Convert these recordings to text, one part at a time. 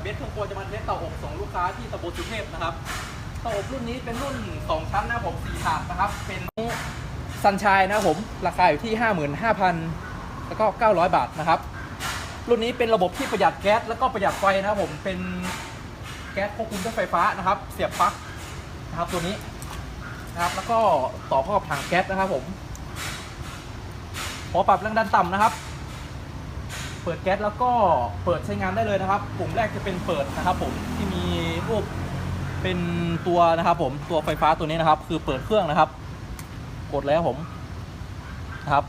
เบสเครื่องโปรจะมาเทสต่ออกค้าที่ตำบลสุเทพนะครับเตาอบรุ่นนี้เป็นรุ่น 2 ชั้นนะครับผม4ถาดนะครับ เป็นซันช n ยนะครับผม ราคาอยู่ที่ 55,000 แล้วก็ 900 บาทนะครับ รุ่นนี้เป็นระบบที่ประหยัดแก๊สแล้วก็ประหยัดไฟนะครับผมเป็นแก๊สควบคุมด้วยไฟฟ้านะครับ เสียบปลั๊กนะครับตัวนี้นะครับแล้วก็ต่อเข้ากับถังแก๊สนะครับผมพอปรับแรงดันต่ำนะครับ เปิดแก๊สแล้วก็เปิดใช้งานได้เลยนะครับ ปุ่มแรกจะเป็นเปิดนะครับ ผมที่มีรูปเป็นตัวนะครับ ผมตัวไฟฟ้าตัวนี้นะครับ คือเปิดเครื่องนะครับ กดแล้วผมนะครับ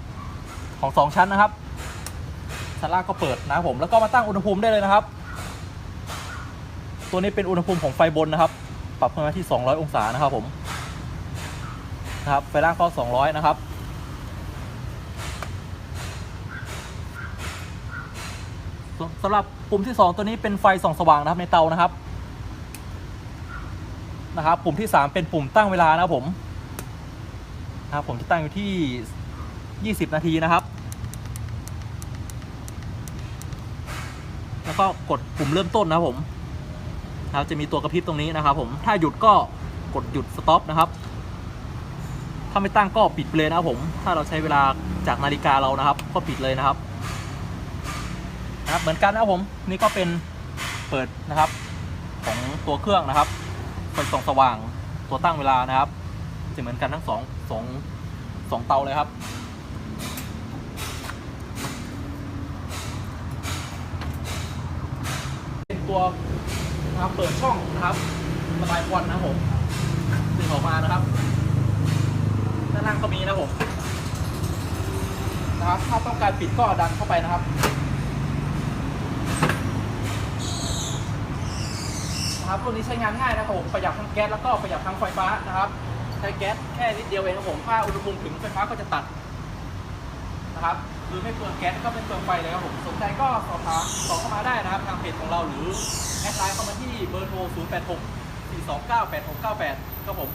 ของสองชั้นนะครับชั้นล่างก็เปิดนะครับผมแล้วก็มาตั้งอุณหภูมิได้เลยนะครับ ตัวนี้เป็นอุณหภูมิของไฟบนนะครับ ปรับขึ้นมาที่ 200 องศานะครับผมนะครับไฟล่างก็200 นะครับ สำหรับปุ่มที่ 2 ตัวนี้เป็นไฟส่องสว่างนะครับในเตานะครับนะครับ ปุ่มที่ 3 เป็นปุ่มตั้งเวลานะครับผมนะครับผมจะตั้งอยู่ที่ 20 นาทีนะครับ แล้วก็กดปุ่มเริ่มต้นนะครับผมนะครับจะมีตัวกระพริบตรงนี้นะครับ ผมถ้าหยุดก็กดหยุดสต็อปนะครับ ถ้าไม่ตั้งก็ปิดไปเลยนะครับผม ถ้าเราใช้เวลาจากนาฬิกาเรานะครับ ก็ปิดเลยนะครับ นะครับเหมือนกันนะผมนี่ก็เป็นเปิดนะครับของตัวเครื่องนะครับไฟส่องสว่างตัวตั้งเวลานะครับจะเหมือนกันทั้งสองสองสองเตาเลยครับ เป็นตัวนะครับเปิดช่องนะครับระบายควันนะผมดึงออกมานะครับด้านล่างก็มีนะผมนะครับถ้าต้องการปิดก็ดันเข้าไปนะครับ นะครับรุ่นนี้ใช้งานง่ายนะครับผมประหยัดทั้งแก๊สแล้วก็ประหยัดทั้งไฟฟ้านะครับใช้แก๊สแค่นิดเดียวเองครับผมถ้าอุณหภูมิถึงไฟฟ้าก็จะตัดนะครับคือไม่เปลืองแก๊สก็ไม่เปลืองไฟเลยครับผมสนใจก็สอบถามสอบเข้ามาได้นะครับทางเพจของเราหรือแอดไลน์เข้ามาที่เบอร์โทร 0 8 6 4 2 9 8 6 9 8ครับผม